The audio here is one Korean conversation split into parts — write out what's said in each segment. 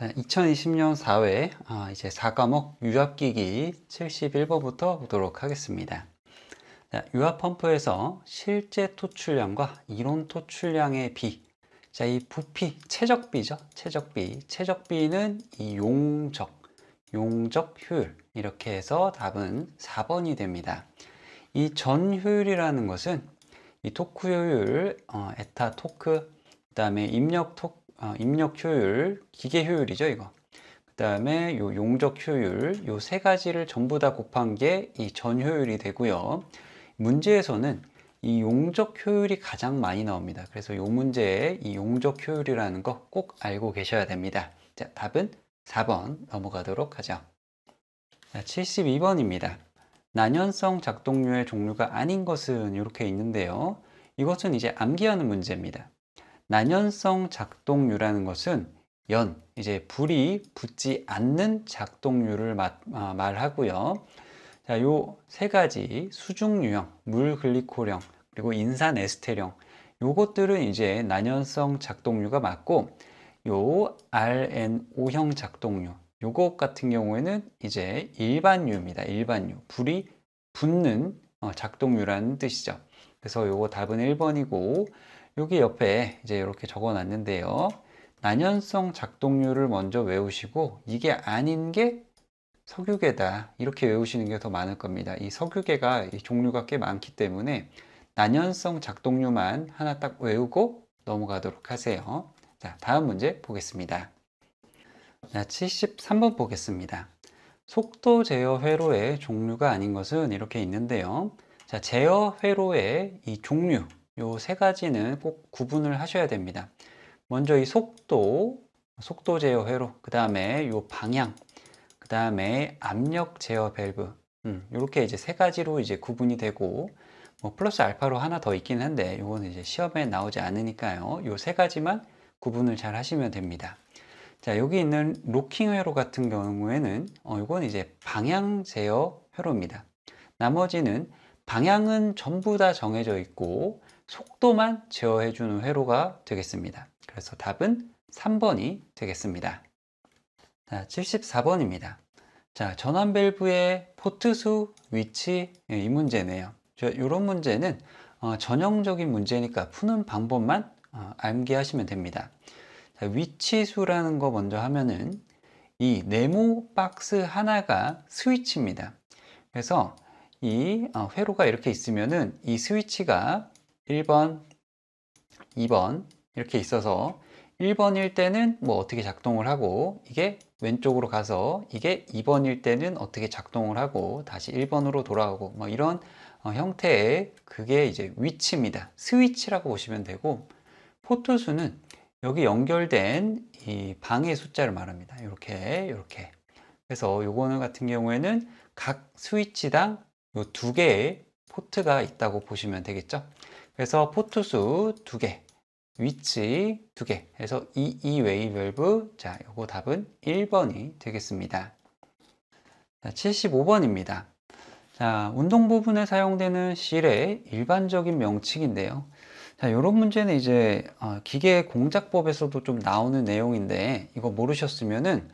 자, 2020년 4회 아, 이제 4과목 유압기기 71번부터 보도록 하겠습니다. 자, 유압 펌프에서 실제 토출량과 이론 토출량의 비. 자, 이 부피, 최적비죠. 최적비. 최적비는 이 용적, 용적 효율. 이렇게 해서 답은 4번이 됩니다. 이 전 효율이라는 것은 이 토크 효율, 어, 에타 토크, 그 다음에 입력 토, 어, 입력 효율, 기계 효율이죠, 이거. 그 다음에 요 용적 효율, 요 세 가지를 전부 다 곱한 게 이 전 효율이 되고요. 문제에서는 이 용적 효율이 가장 많이 나옵니다. 그래서 요 문제에 이 용적 효율이라는 거 꼭 알고 계셔야 됩니다. 자, 답은 4번 넘어가도록 하죠. 자, 72번입니다. 난연성 작동류의 종류가 아닌 것은 이렇게 있는데요. 이것은 이제 암기하는 문제입니다. 난연성 작동류라는 것은 연, 이제 불이 붙지 않는 작동류를 마- 아, 말하고요. 자, 요 세 가지 수중 유형, 물 글리코령, 그리고 인산 에스테령 요것들은 이제 난연성 작동류가 맞고 요 RNO형 작동류 요것 같은 경우에는 이제 일반유입니다. 일반유. 불이 붙는 어, 작동류라는 뜻이죠. 그래서 요거 답은 1번이고 여기 옆에 이제 이렇게 적어 놨는데요. 난연성 작동류를 먼저 외우시고 이게 아닌 게 석유계다. 이렇게 외우시는 게 더 많을 겁니다. 이 석유계가 이 종류가 꽤 많기 때문에 난연성 작동류만 하나 딱 외우고 넘어가도록 하세요. 자, 다음 문제 보겠습니다. 자, 73번 보겠습니다. 속도 제어 회로의 종류가 아닌 것은 이렇게 있는데요. 자, 제어 회로의 이 종류, 요 세 가지는 꼭 구분을 하셔야 됩니다. 먼저 이 속도, 속도 제어 회로, 그 다음에 요 방향, 그 다음에 압력 제어 밸브, 음, 이렇게 이제 세 가지로 이제 구분이 되고, 뭐 플러스 알파로 하나 더 있긴 한데, 요거는 이제 시험에 나오지 않으니까요. 요 세 가지만 구분을 잘 하시면 됩니다. 자, 여기 있는 로킹 회로 같은 경우에는, 어, 이건 이제 방향 제어 회로입니다. 나머지는 방향은 전부 다 정해져 있고, 속도만 제어해주는 회로가 되겠습니다. 그래서 답은 3번이 되겠습니다. 자, 74번입니다. 자, 전원 밸브의 포트 수, 위치, 예, 이 문제네요. 이런 문제는 어, 전형적인 문제니까 푸는 방법만 어, 암기하시면 됩니다. 자, 위치수라는 거 먼저 하면은 이 네모 박스 하나가 스위치입니다. 그래서 이 어, 회로가 이렇게 있으면은 이 스위치가 1번, 2번 이렇게 있어서 1번일 때는 뭐 어떻게 작동을 하고 이게 왼쪽으로 가서 이게 2번일 때는 어떻게 작동을 하고 다시 1번으로 돌아오고 뭐 이런 어, 형태의 그게 이제 위치입니다. 스위치라고 보시면 되고 포트 수는 여기 연결된 이 방의 숫자를 말합니다. 이렇게 이렇게 그래서 요거는 같은 경우에는 각 스위치당 요 두 개의 포트가 있다고 보시면 되겠죠. 그래서 포트 수두 개, 위치 두개 해서 이, 이 웨이 밸브 자 요거 답은 1번이 되겠습니다. 자, 75번입니다. 자, 운동 부분에 사용되는 실의 일반적인 명칭인데요. 자, 이런 문제는 이제 어, 기계 공작법에서도 좀 나오는 내용인데 이거 모르셨으면은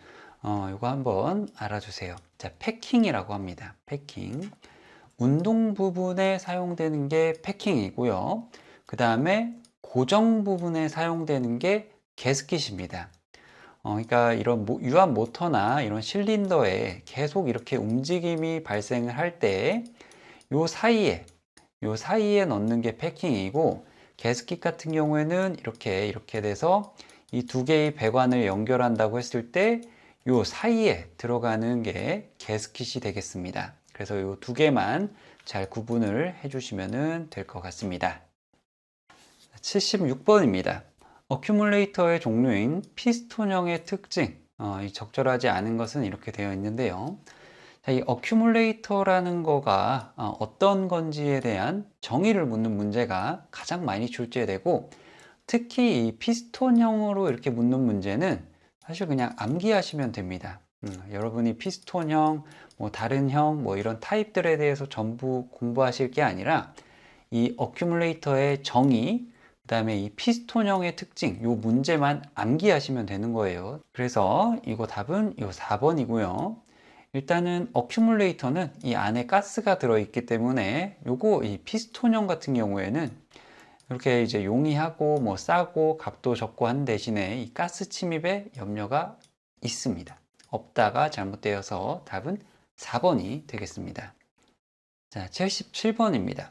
어, 이거 한번 알아주세요. 자, 패킹이라고 합니다. 패킹. 운동 부분에 사용되는 게 패킹이고요. 그 다음에 고정 부분에 사용되는 게 게스킷입니다. 어, 그러니까 이런 모- 유압 모터나 이런 실린더에 계속 이렇게 움직임이 발생을 할 때 요 사이에 요 사이에 넣는 게 패킹이고 게스킷 같은 경우에는 이렇게 이렇게 돼서 이 두 개의 배관을 연결한다고 했을 때 요 사이에 들어가는 게 게스킷이 되겠습니다. 그래서 요두 개만 잘 구분을 해주시면 될 것 같습니다. 76번입니다. 어큐뮬레이터의 종류인 피스톤형의 특징, 어, 이 적절하지 않은 것은 이렇게 되어 있는데요. 자, 이 어큐뮬레이터라는 거가 어, 떤 건지에 대한 정의를 묻는 문제가 가장 많이 출제되고 특히 이 피스톤형으로 이렇게 묻는 문제는 사실 그냥 암기하시면 됩니다. 음, 여러분이 피스톤형, 뭐 다른 형, 뭐 이런 타입들에 대해서 전부 공부하실 게 아니라 이 어큐뮬레이터의 정의, 그 다음에 이 피스톤형의 특징, 요 문제만 암기하시면 되는 거예요. 그래서 이거 답은 요 4번이고요. 일단은 어큐뮬레이터는 이 안에 가스가 들어있기 때문에 요거 이 피스톤형 같은 경우에는 이렇게 이제 용이하고 뭐 싸고 값도 적고 한 대신에 이 가스 침입에 염려가 있습니다. 없다가 잘못되어서 답은 4번이 되겠습니다. 자, 77번입니다.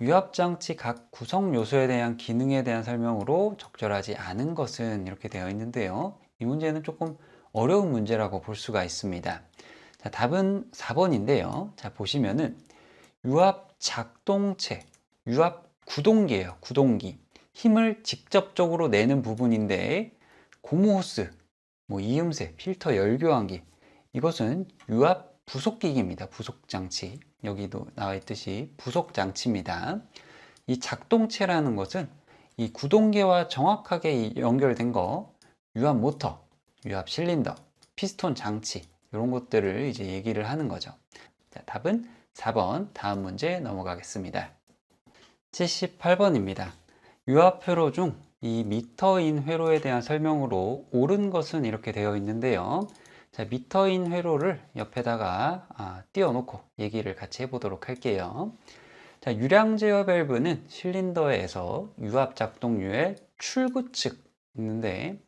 유압장치 각 구성 요소에 대한 기능에 대한 설명으로 적절하지 않은 것은 이렇게 되어 있는데요. 이 문제는 조금 어려운 문제라고 볼 수가 있습니다. 자, 답은 4번인데요. 자, 보시면은 유압 작동체, 유압 구동기예요. 구동기. 힘을 직접적으로 내는 부분인데 고무 호스, 뭐 이음새, 필터 열교환기 이것은 유압 부속기기입니다. 부속 장치. 여기도 나와 있듯이 부속 장치입니다. 이 작동체라는 것은 이 구동계와 정확하게 연결된 거 유압 모터, 유압 실린더, 피스톤 장치 이런 것들을 이제 얘기를 하는 거죠. 자, 답은 4번 다음 문제 넘어가겠습니다. 78번입니다. 유압 회로 중 이 미터인 회로에 대한 설명으로 옳은 것은 이렇게 되어 있는데요. 자, 미터인 회로를 옆에다가 아, 띄워놓고 얘기를 같이 해보도록 할게요. 자, 유량 제어 밸브는 실린더에서 유압 작동류의 출구 측 있는데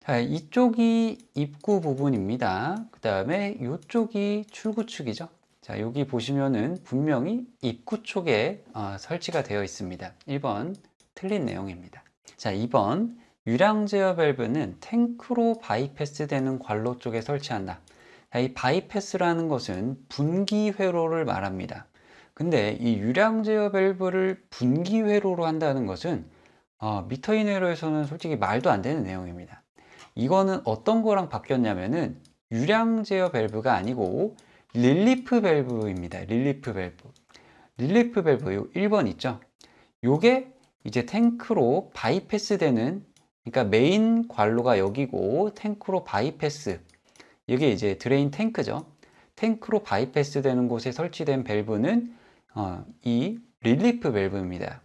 자, 이쪽이 입구 부분입니다. 그 다음에 이쪽이 출구 측이죠. 자, 여기 보시면은 분명히 입구 쪽에 어, 설치가 되어 있습니다. 1번 틀린 내용입니다. 자, 2번 유량 제어 밸브는 탱크로 바이패스 되는 관로 쪽에 설치한다. 자, 이 바이패스라는 것은 분기 회로를 말합니다. 근데 이 유량 제어 밸브를 분기 회로로 한다는 것은 어, 미터인 회로에서는 솔직히 말도 안 되는 내용입니다. 이거는 어떤 거랑 바뀌었냐면은 유량 제어 밸브가 아니고 릴리프 밸브입니다. 릴리프 밸브. 릴리프 밸브 요 1번 있죠? 요게 이제 탱크로 바이패스 되는 그러니까 메인 관로가 여기고 탱크로 바이패스 이게 이제 드레인 탱크죠. 탱크로 바이패스 되는 곳에 설치된 밸브는 어, 이 릴리프 밸브입니다.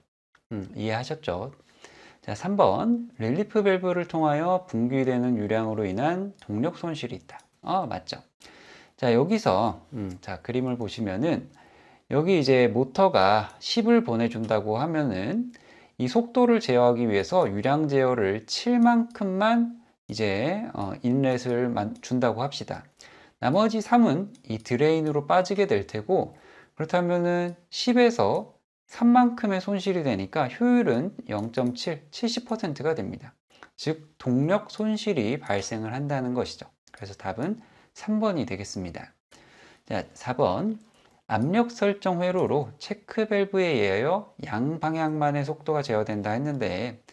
음, 이해하셨죠? 자, 3번 릴리프 밸브를 통하여 분기되는 유량으로 인한 동력 손실이 있다. 어, 맞죠? 자, 여기서 음, 자, 그림을 보시면은 여기 이제 모터가 10을 보내준다고 하면은 이 속도를 제어하기 위해서 유량 제어를 7만큼만 이제 어, 인렛을 준다고 합시다. 나머지 3은 이 드레인으로 빠지게 될 테고 그렇다면은 10에서 3만큼의 손실이 되니까 효율은 0.7, 70%가 됩니다. 즉 동력 손실이 발생을 한다는 것이죠. 그래서 답은 3번이 되겠습니다. 자, 4번 압력 설정 회로로 체크 밸브에 의하여 양 방향만의 속도가 제어된다 했는데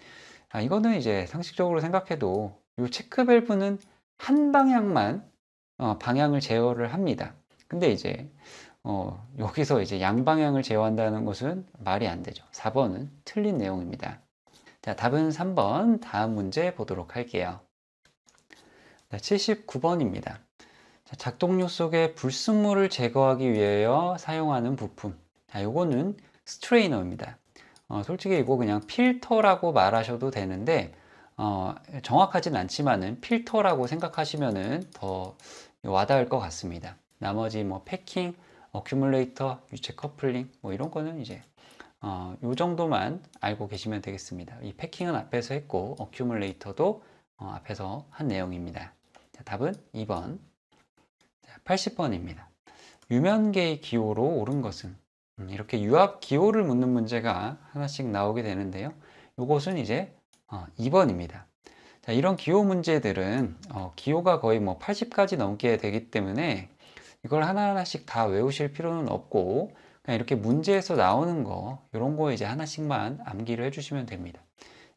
아, 이거는 이제 상식적으로 생각해도 이 체크 밸브는 한 방향만 어, 방향을 제어를 합니다. 근데 이제 어, 여기서 이제 양방향을 제어한다는 것은 말이 안 되죠. 4번은 틀린 내용입니다. 자, 답은 3번 다음 문제 보도록 할게요. 79번입니다. 작동료 속에 불순물을 제거하기 위하여 사용하는 부품. 자, 요거는 스트레이너입니다. 어, 솔직히 이거 그냥 필터라고 말하셔도 되는데, 어, 정확하진 않지만은 필터라고 생각하시면은 더 와닿을 것 같습니다. 나머지 뭐 패킹, 어큐뮬레이터, 유체 커플링 뭐 이런 거는 이제 어, 요 정도만 알고 계시면 되겠습니다. 이 패킹은 앞에서 했고 어큐뮬레이터도 어, 앞에서 한 내용입니다. 자, 답은 2번. 80번입니다. 유면계의 기호로 옳은 것은 음, 이렇게 유압 기호를 묻는 문제가 하나씩 나오게 되는데요. 이것은 이제 2번입니다. 어, 자, 이런 기호 문제들은 어, 기호가 거의 뭐 80까지 넘게 되기 때문에 이걸 하나하나씩 다 외우실 필요는 없고 그냥 이렇게 문제에서 나오는 거 이런 거 이제 하나씩만 암기를 해주시면 됩니다.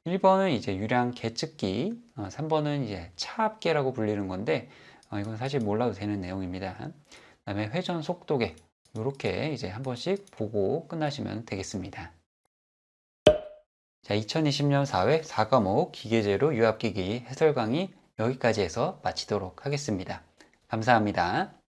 1번은 이제 유량 계측기, 3번은 어, 이제 차압계라고 불리는 건데 어, 이건 사실 몰라도 되는 내용입니다. 그 다음에 회전 속도계 이렇게 이제 한 번씩 보고 끝나시면 되겠습니다. 자, 2020년 4회 4과목 기계재료 유압기기 해설 강의 여기까지 해서 마치도록 하겠습니다. 감사합니다.